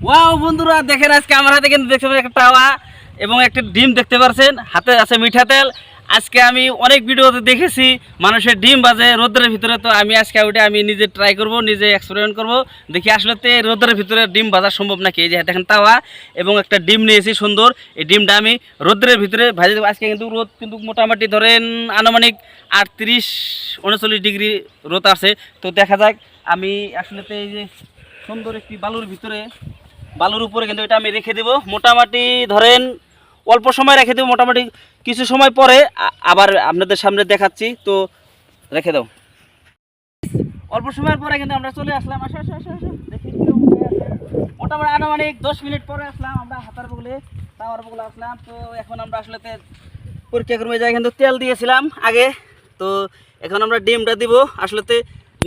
Wow বন্ধুরা, দেখেন আজকে আমার হাতে কিন্তু দেখতে পাচ্ছেন একটা টাওয়া এবং একটা ডিম দেখতে পাচ্ছেন। হাতে আছে মিঠা তেল। আজকে আমি অনেক ভিডিওতে দেখেছি, মানুষের ডিম বাজে, রোদ্রের ভিতরে। তো আমি আজকে ওইটা আমি নিজে ট্রাই করব, নিজে এক্সপেরিমেন্ট করব। দেখি আসলে তো রোদ্রের ভিতরে ডিম বাজা সম্ভব নাকি? এই যে দেখেন তাওয়া এবং একটা ডিম নিয়েছি সুন্দর। এই ডিমটা আমি রোদ্রের ভিতরে ভাজে দেবো। আজকে কিন্তু রোদ কিন্তু মোটামুটি ধরেন আনুমানিক আটত্রিশ, উনচল্লিশ ডিগ্রি রোদ আছে। তো দেখা যাক, আমি আসলে এই যে সুন্দর একটি বালুর ভিতরে বালুর উপরে কিন্তু এটা আমি রেখে দেব। মোটামুটি ধরেন অল্প সময় রেখে দেবো, মোটামুটি কিছু সময় পরে আবার আপনাদের সামনে দেখাচ্ছি। তো রেখে দাও। অল্প সময়ের পরে কিন্তু আমরা চলে আসলাম। আসো আসো আসো আসো। দেখি। মোটামুটি আনুমানিক দশ মিনিট পরে আসলাম আমরা হাতার বগলে তাওয়ার বগলে আসলাম। তো এখন আমরা আসলে পরীক্ষা করবে যাই কিন্তু তেল দিয়েছিলাম আগে। তো এখন আমরা ডিমটা দিব। আসলেতে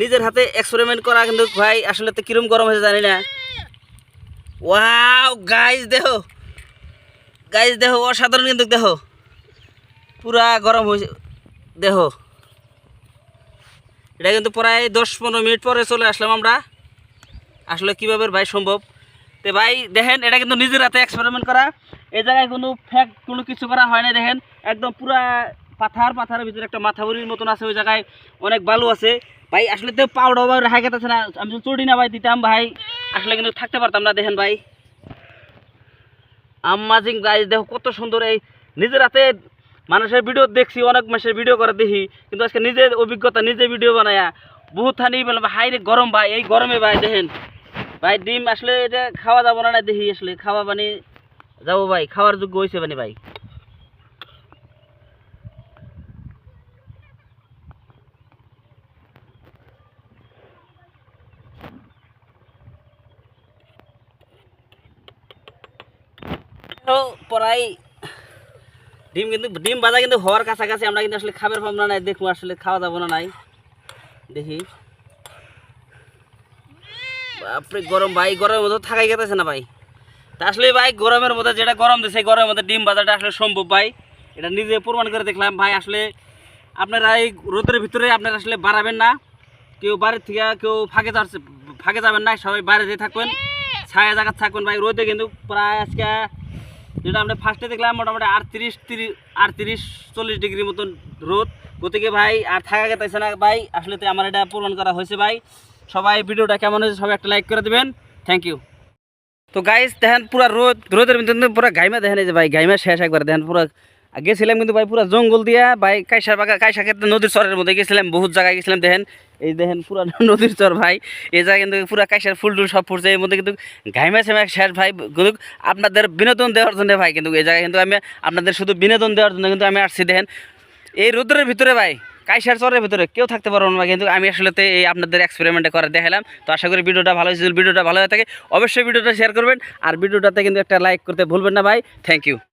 নিজের হাতে এক্সপেরিমেন্ট করা কিন্তু ভাই আসলে কিরম গরম হয়েছে জানি না। ওয়াও গাইজ দেখো। গাইজ দেখো, অসাধারণ কিন্তু, দেখো। পুরা গরম হয়েছে, দেখো। এটা কিন্তু প্রায় দশ পনেরো মিনিট পরে চলে আসলাম আমরা। আসলে কীভাবে ভাই সম্ভব? তো ভাই, দেখেন, এটা কিন্তু নিজের হাতে এক্সপেরিমেন্ট করা। এই জায়গায় কোনো ফ্যাক কোনো কিছু করা হয় না দেখেন। একদম পুরা পাথার, পাথারের ভিতরে একটা মাথাবুরির মতন আছে ওই জায়গায়। অনেক বালু আছে। ভাই, আসলে তো পাউডার রেখা গেতেছে না। আমি চড়ি না ভাই, দিতাম ভাই। আসলে কিন্তু থাকতে পারতাম না, দেখেন ভাই। আমাজিং গাইজ দেখো কত সুন্দর এই নিজের হাতে মানুষের ভিডিও দেখছি, অনেক মাসের ভিডিও করে দেখি, কিন্তু আজকে নিজের অভিজ্ঞতা, নিজে ভিডিও বানায়া, বহুত হানি বললাম হাই রে, গরম ভাই, এই গরমে ভাই, দেখেন। ভাই, ডিম আসলে এটা খাওয়া যাব না দেখি আসলে, খাওয়া মানে যাব ভাই, খাওয়ার যোগ্য হয়েছে মানে ভাই। তো পরাই ডিম কিন্তু, ডিম ভাজা কিন্তু হওয়ার কাছাকাছি আমরা কিন্তু আসলে খাবার পাবো না, নাই দেখব আসলে খাওয়া যাব না, নাই। দেখি। বাপরে গরম, ভাই, গরমের মধ্যে থাকাই গেতেছে না, ভাই। তা আসলে ভাই, গরমের মধ্যে যেটা গরম দিছে গরমের মধ্যে ডিম ভাজাটা আসলে সম্ভব, ভাই। এটা নিজে প্রমাণ করে দেখলাম, ভাই, আসলে আপনারা এই রোদের ভিতরে আপনারা আসলে বাড়াবেন না। কেউ বাড়ির থেকে কেউ ফাঁকে যাচ্ছে, ফাঁকে যাবেন না, সবাই বাইরে থাকবেন। ছায়া জায়গা থাকবেন, ভাই। রোদে কিন্তু প্রায় আজকে যেটা আমরা ফার্স্টে দেখলাম মোটামুটি আটত্রিশ তিরিশ, আটত্রিশ চল্লিশ ডিগ্রি মতন রোদ। গতিকে ভাই, আর থাকা গেতেছে না ভাই, আসলে তো আমার এটা পূরণ করা হয়েছে ভাই। সবাই ভিডিওটা কেমন হয়েছে সবাই একটা লাইক করে দেবেন। থ্যাংক ইউ তো গাইস দেখেন পুরো রোদ, রোদের ভিতরে পুরো গাইমা দেখেন এই যে ভাই গাইমা শেষ একবার, দেখেন পুরো গেছিলাম কিন্তু ভাই পুরো জঙ্গল দিয়া, ভাই কাইসার বাগা কাইসা ক্ষেত্রে নদীর চরের মধ্যে গেছিলাম, বহুত জায়গায় গেছিলাম, দেখেন, এই দেখেন পুরো নদীর চর ভাই, এই জায়গায় কিন্তু পুরো কাইসার ফুল টুল সব ফুটছে, এর মধ্যে কিন্তু ঘাইমা সেমা শেষ ভাই, কিন্তু আপনাদের বিনোদন দেওয়ার জন্য ভাই, কিন্তু এই জায়গায় কিন্তু আমি, আপনাদের শুধু বিনোদন দেওয়ার জন্য কিন্তু আমি আসছি, দেখেন, এই রোদ্রের ভিতরে ভাই, কাইসার চরের ভিতরে কেউ থাকতে পারব না কিন্তু আমি আসলে এই আপনাদের এক্সপেরিমেন্টে করে দেখালাম, তো আশা করি ভিডিওটা ভালো হয়েছে ভিডিওটা ভালো হয়ে থাকে, অবশ্যই ভিডিওটা শেয়ার করবেন, আর ভিডিওটাতে কিন্তু একটা লাইক করতে ভুলবেন না ভাই থ্যাংক ইউ